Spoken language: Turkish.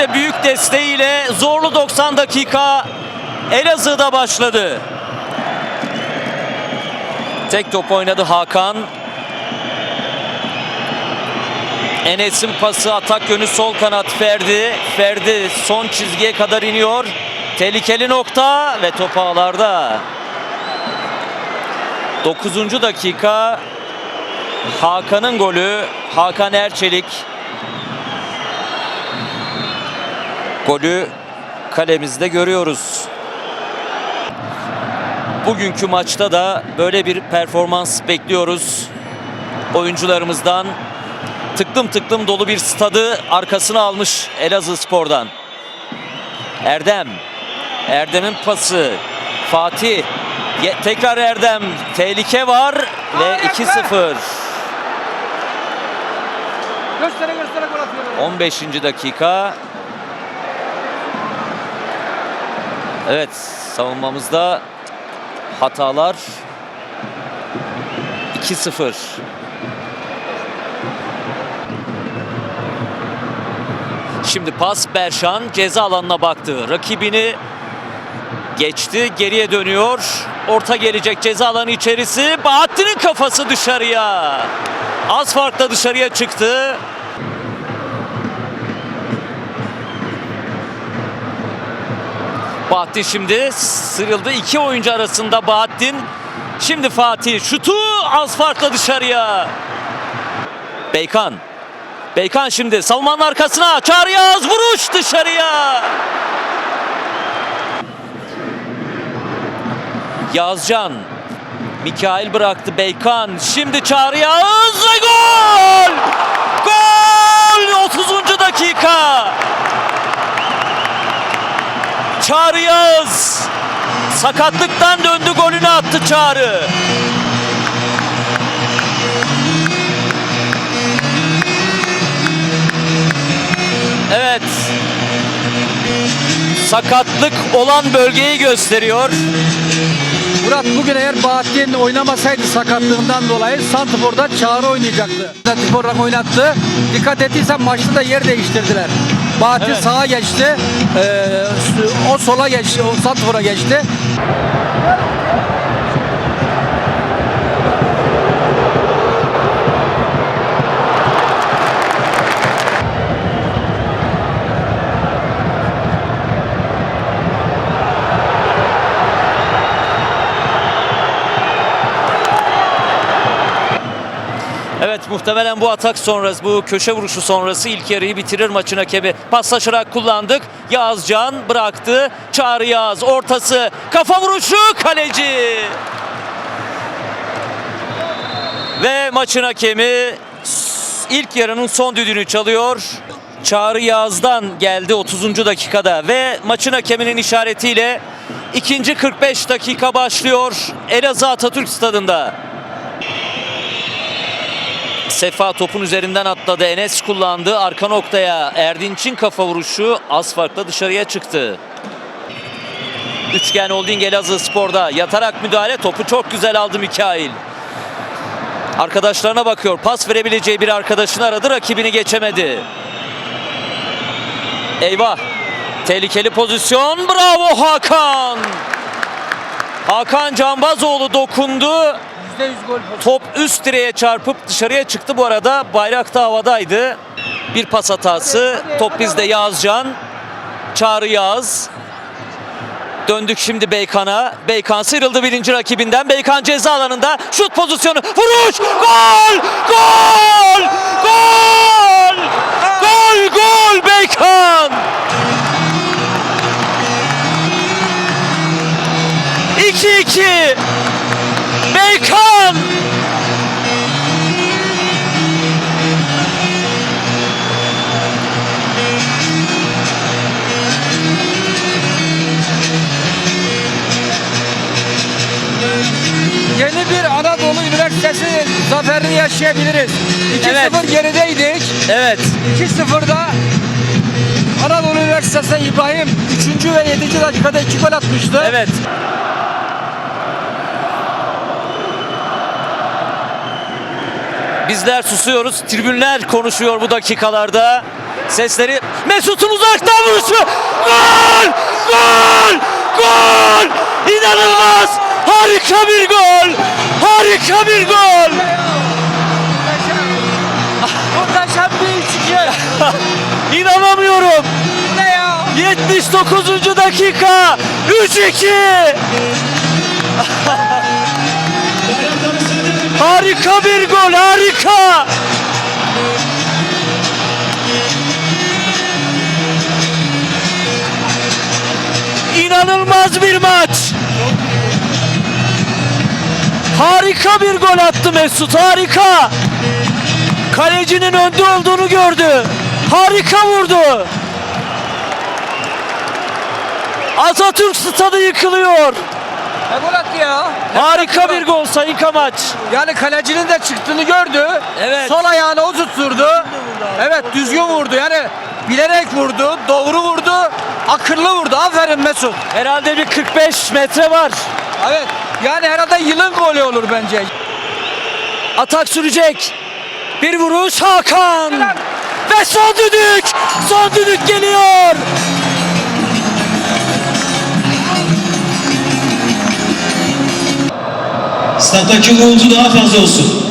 de büyük desteğiyle zorlu 90 dakika Elazığ'da başladı. Tek top oynadı Hakan. Enes'in pası atak yönü sol kanat Ferdi. Ferdi son çizgiye kadar iniyor. Tehlikeli nokta ve top ağlarda. 9. dakika Hakan'ın golü. Hakan Erçelik. Golü kalemizde görüyoruz. Bugünkü maçta da böyle bir performans bekliyoruz oyuncularımızdan. Tıklım tıklım dolu bir stadı arkasına almış Elazığ Spor'dan. Erdem. Erdem'in pası. Fatih. Ye- tekrar Erdem. Tehlike var ve 2-0. Göstere göstere gol atıyor. 15. dakika. Evet, savunmamızda hatalar 2-0. Şimdi pas Berşan ceza alanına baktı. Rakibini geçti, geriye dönüyor. Orta gelecek ceza alanı içerisi. Bahattin'in kafası dışarıya. Az farkla dışarıya çıktı. Bahattin şimdi sıyrıldı. iki oyuncu arasında Bahattin. Şimdi Fatih şutu az farkla dışarıya. Beykan. Beykan şimdi savunmanın arkasına. Çağrı Yağız vuruş dışarıya. Yazcan. Mikail bıraktı Beykan. Şimdi Çağrı Yağız ve gol! Gol! 30. dakika. Çağrı Yağız. Sakatlıktan döndü golünü attı Çağrı. Evet. Sakatlık olan bölgeyi gösteriyor. Murat bugün eğer Bahattin oynamasaydı sakatlığından dolayı Santifor'da Çağrı oynayacaktı. Santifor'dan oynattı. Dikkat ettiysen maçta da yer değiştirdiler. Bahattin Evet. sağa geçti. eee, o sola geçti. O Santifor'a geçti. Muhtemelen bu atak sonrası, bu köşe vuruşu sonrası ilk yarıyı bitirir maçın hakemi. Paslaşarak kullandık. Yağızcan bıraktı. Çağrı Yağız ortası. Kafa vuruşu kaleci. Ve maçın hakemi ilk yarının son düdüğünü çalıyor. Çağrı Yağız'dan geldi 30. dakikada ve maçın hakeminin işaretiyle ikinci 45 dakika başlıyor Elazığ Atatürk Stadında. Sefa topun üzerinden atladı. Enes kullandı. Arka noktaya Erdinç'in kafa vuruşu az farkla dışarıya çıktı. Üçgen Holding Elazığ Spor'da yatarak müdahale topu çok güzel aldı Mikail. Arkadaşlarına bakıyor. Pas verebileceği bir arkadaşını aradı. Rakibini geçemedi. Eyvah. Tehlikeli pozisyon. Bravo Hakan. Hakan Canbazoğlu dokundu. %100 gol Top üst direğe çarpıp dışarıya çıktı bu arada. Bayrak da havadaydı. Bir pas hatası. Top bizde Yağızcan. Çağrı Yağız. Döndük şimdi Beykan'a. Beykan sıyrıldı birinci rakibinden. Beykan ceza alanında. Şut pozisyonu. Vuruş! Gol! Gol! Üniversitesi zaferini yaşayabiliriz. 2-0 Evet. gerideydik. Evet. 2-0'da Anadolu Üniversitesi'ne İbrahim 3. ve 7. dakikada 2 gol atmıştı. Evet. Bizler susuyoruz. Tribünler konuşuyor bu dakikalarda. Sesleri Mesut'un uzaktan vuruşu. Gol! Gol! Gol! İnanılmaz! Harika bir gol! Harika bir gol! Muhteşem bir üçüncü. İnanamıyorum. Ne ya? 79. dakika 3-2 Harika bir gol harika İnanılmaz bir maç Harika bir gol attı Mesut harika Kalecinin önde olduğunu gördü Harika vurdu Atatürk stadı yıkılıyor. Ne gol attı ya? Harika bir gol Sayın Kamaç. Yani kalecinin de çıktığını gördü. Evet. Sol ayağını o tutturdu. Evet düzgün vurdu. Yani bilerek vurdu. Doğru vurdu. Akıllı vurdu. Aferin Mesut. Herhalde bir 45 metre var. Evet. Yani herhalde yılın golü olur bence. Atak sürecek. Bir vuruş Hakan. Ve son düdük. Son düdük geliyor. Stat'taki uğultu daha fazla olsun.